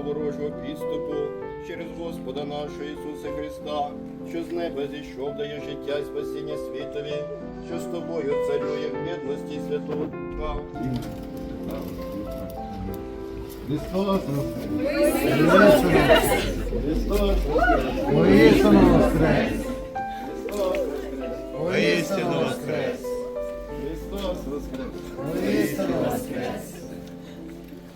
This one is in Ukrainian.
ворожого підступу через Господа нашого Ісуса Христа, що з неба зійшов, дає життя і спасіння світові, що з тобою царює в єдності Святого Духа. Христос Воскрес! Христос Воскрес! Воістину воскрес! Христос Воскрес! Воістину воскрес!